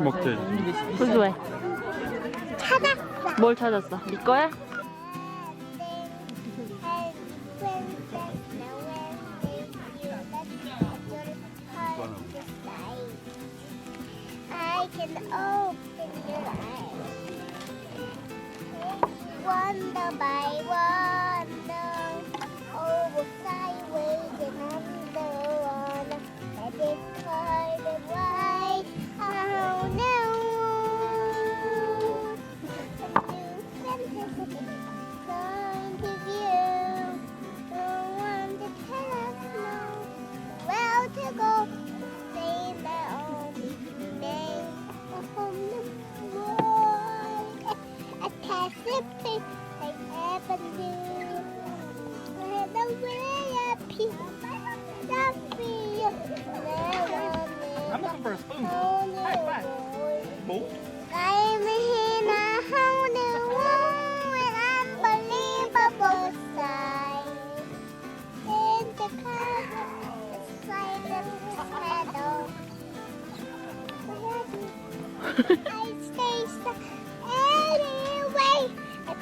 먹자. 소주 왜? 찾았어. 뭘 찾았어? 네 거야? I can open your eyes. Wonder by wonder, I stay anyway. I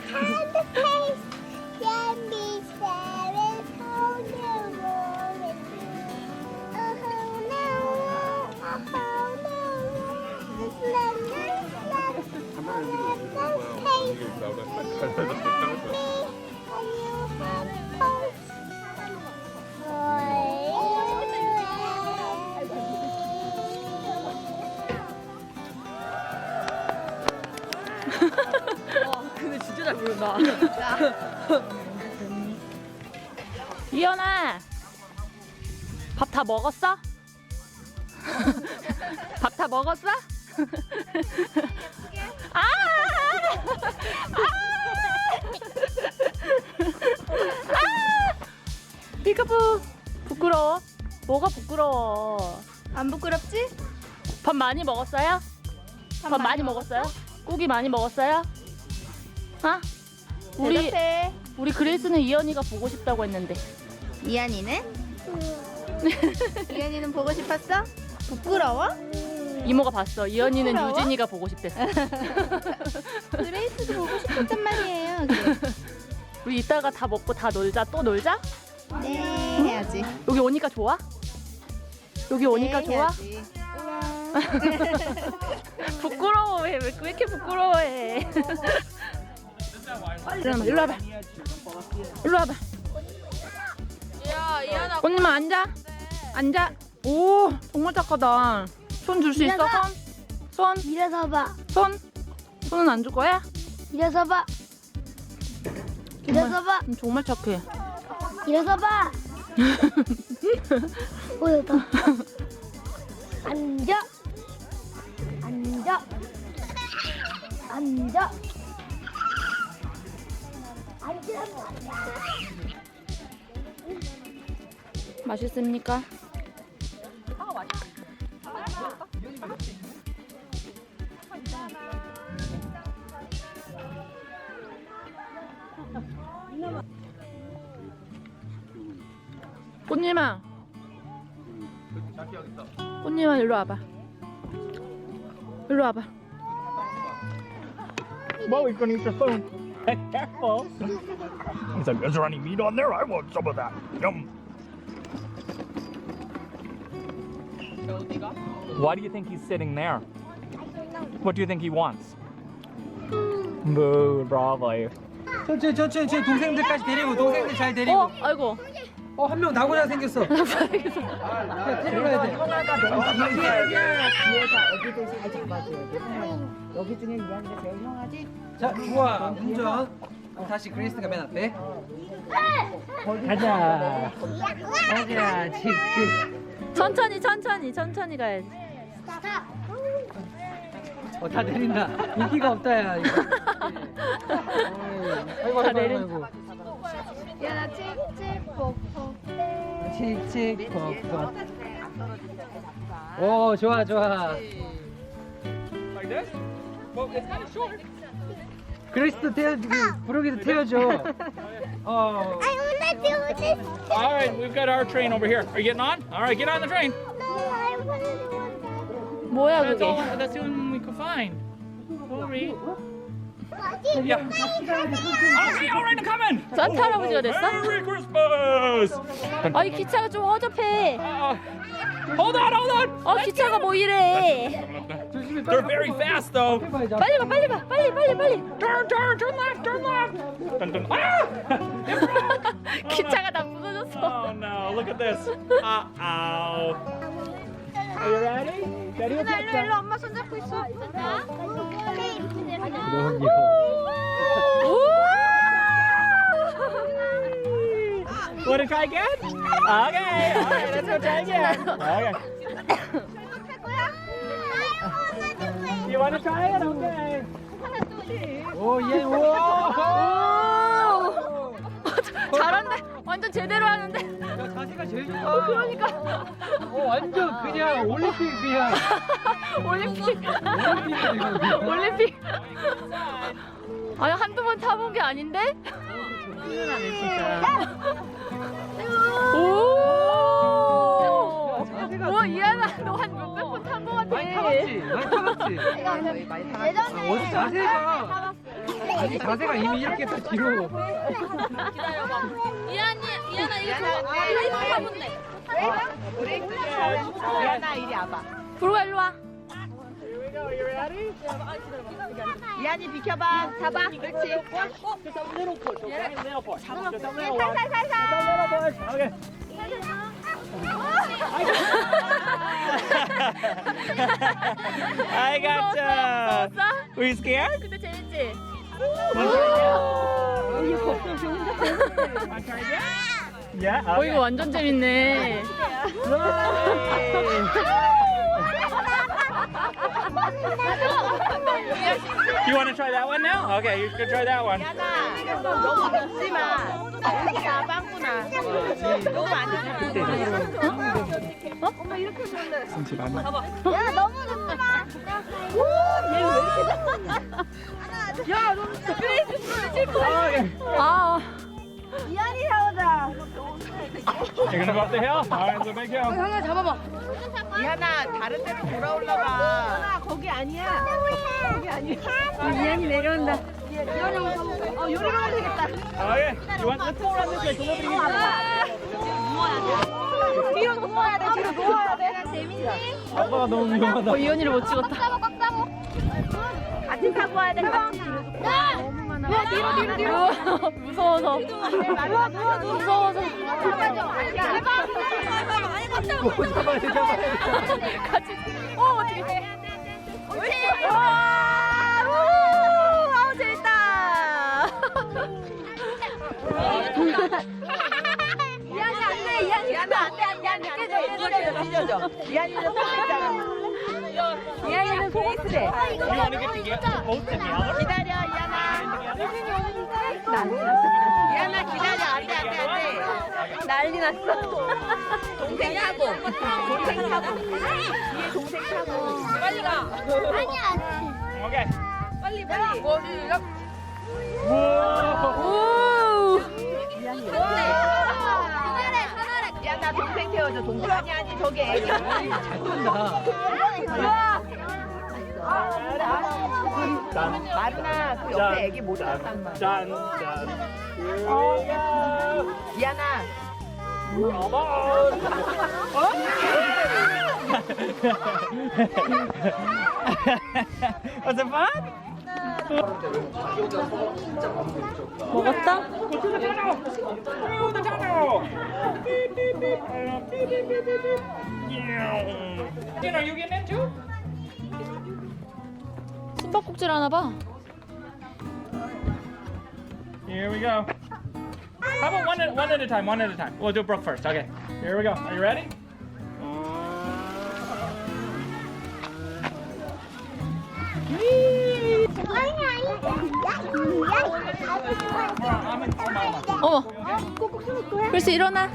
부른다. 이현아, 밥 다 먹었어? 밥 다 먹었어? 아! 아! 아! 피카푸 부끄러워? 뭐가 부끄러워? 안 부끄럽지? 밥 많이 먹었어요? 밥, 많이 먹었어요? 고기 많이 먹었어요? 아? 우리 대답해. 우리 그레이스는 이현이가 보고 싶다고 했는데 이한이는? 이한이는 보고 싶었어? 부끄러워? 이모가 봤어. 이현이는 부끄러워? 유진이가 보고 싶댔어. 그레이스도 보고 싶었단 말이에요. 우리 이따가 다 먹고 다 놀자. 또 놀자? 네, 해야지. 여기 오니까 좋아? 여기 오니까 네, 좋아? 해야지. 부끄러워해. 왜, 왜 이렇게 부끄러워해? 일로, 일로 와봐. 일로 와봐. 야, 이한아. 언니만 앉아. 앉아. 오, 정말 착하다. 손 줄 수 있어? 일어나. 손? 손? 일어서 봐. 손? 손은 안 줄 거야? 일어서 봐. 일어서 봐. 음, 정말 착해. 일어서 봐. 오였다. 앉아. 앉아. 앉아. 맛있습니까? 꽃님아 꽃님아 일로 와봐 일로 와봐 eat your spoon. Careful. He's like, is there any meat on there? I want some of that. Yum. Why do you think he's sitting there? What do you think he wants? Boo, bravo. 천천히 천천히 제 동생들까지 데리고 동생들 잘 데리고 어 아이고 어 한 명 나고자 생겼어 야, 데려가야 돼 뒤에서 애기들 잘 잡아줘야 돼. 형은 여기 중에 이한이가 제일 형하지? 자 좋아 운전 그럼 다시 그레이스가 맨 앞에 가자 가자 칙칙 천천히 천천히 천천히 가야지 어 다 내린다 인기가 없다 야 이거 아이고 다 아이고 내린- 아이고 야, 칙칙 폭폭. 칙칙 퍽퍽 오 좋아 좋아 Like this? Well, it's kind of short. 그레이스도 태워 부르기도 태워줘 어 I wanna do this. All right, we've got our train over here. Are you getting on? All right, get on the train. No, I wanna do one. 뭐야 That's 그게? all. That's the only one we could find. Sorry. Yeah. Okay, all right, I'm coming. 산타 할아버지가 됐어? Merry Christmas. 아이 기차가 좀 허접해. Uh, hold on, hold on. 어 기차가 뭐 이래? They're very fast though. 빨리 가 빨리 가 빨리 빨리 빨리. Turn, turn, turn left, turn left. Dun, dun. Ah! 기차가 다 부서졌어. Oh no, look at this. Uh oh. Are you ready? Ready? 일로 일로 엄마 손잡고 있어. 너무 귀여워. Want to try again? Okay. All right, let's go try again. Okay. You want to try it? Okay. 오, 예, 오. 잘한다. 완전 제대로 하는데. 야, 자세가 제일 좋다. 그러니까. 어, 완전 그냥 올림픽 그냥. 올림픽. 올림픽이야, 이거 그냥. 올림픽. 아니 한두 번 타본 게 아닌데? 오. 자세가 뭐 이하나 너 한 몇백 번 탄 거 같아. 많이 타봤지? 많이 타봤지? 아, 어디 자세가. 아니, 자세가 이미 이렇게 다 뒤로. 이하나 이거. 이하나 이리 와봐. 부르가 일로 와. 이한이 비켜봐. 잡아. 그렇지. I gotcha. 무서웠어? Were you scared? 근데 재밌지? Yeah. 어 이거 완전 재밌네. You want to try that one now? Okay, you can try that one. 너무 늦지 마. 자, 빵꾸나. 너무 안 늦지 마. 야 너무 늦지 마. 아 이한이 사오자. You're gonna go up the hill? All right, it's a big hill. 이하나 다른 데로 돌아올라가. 거기 아니야. 거기 아니야. 이한이 내려온다. 이한이 어 요리로 하면 되겠다. Okay. You want? Let's go around this way. So nobody gets 뒤로 누워야 돼. 뒤로 누워야 돼. 재밌니? 아빠가 너무 위험하다. 어, 이현이를 못 찍었다. 꽉 잡아 꽉 잡아. 같이 타고 와야 돼. 같이. 야 뒤로 뒤로 뒤로. 무서워서. 무서워서. 오, 잡아야 돼, 잡아야 돼. 같이. 어 어떻게? 와! 우! 아우 재밌다. 이한이 안 돼. 이한이 이하나 안돼 안돼 안돼 안돼. 찢어져. 이한이는 손댔잖아. 이한이는 want to get together, both together? 기다려 이하나. 이하나 기다려 안돼 안돼 안돼. 난리 났어. 동생 타고. 동생 타고. 뒤에 동생 타고. 빨리 가. 아니 아니. Okay. 빨리 빨리. Whoa. 오. 야나 동생 태워줘 동생. 아니 아니 저기 애기. 잘 탄다. Done. 마루나 그 옆에 애기 못 탔단 말이야. Done. Here we go. 이하나. Was it fun? 먹었다? Through 숨바꼭질 하나 봐. Here we go. How about one at, one at a time? One at a time. We'll do Brooke first. Okay. Here we go. Are you ready? 어머. 꼭꼭 숨을 거야? 그래서 일어나.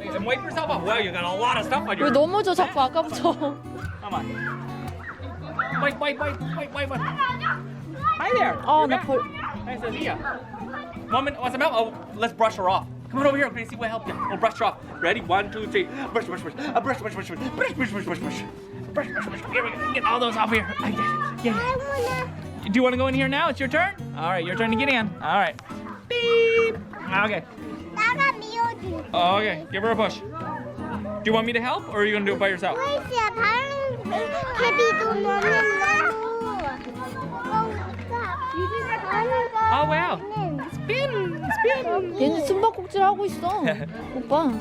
And wipe yourself off. Wow, you got a lot of stuff on 왜 your. 넘어져 자꾸 아까부터. Come on. Wait, wait, wait, wait, wait, wait. Hi there. Oh, You're the back. po- Hi, Sophia. Woman, what's the matter? Oh, let's brush her off. Come on over here, Gracie. We'll help you. We'll brush her off. Ready? One, two, three. Brush, brush, brush. Uh, brush, brush, brush, brush, brush, brush, brush, brush, brush. Brush, brush, brush. Here we go. Get all those off here. Oh, yeah, yeah, yeah. Do you want to go in here now? It's your turn. All right, your turn to get in. All right. Beep. Okay. Okay. Give her a push. Do you want me to help, or are you gonna do it by yourself? 다른 캐비도 너무 Oh wow. 나는 Spin, spin. 얘는 숨바꼭질 하고 있어. 오빠.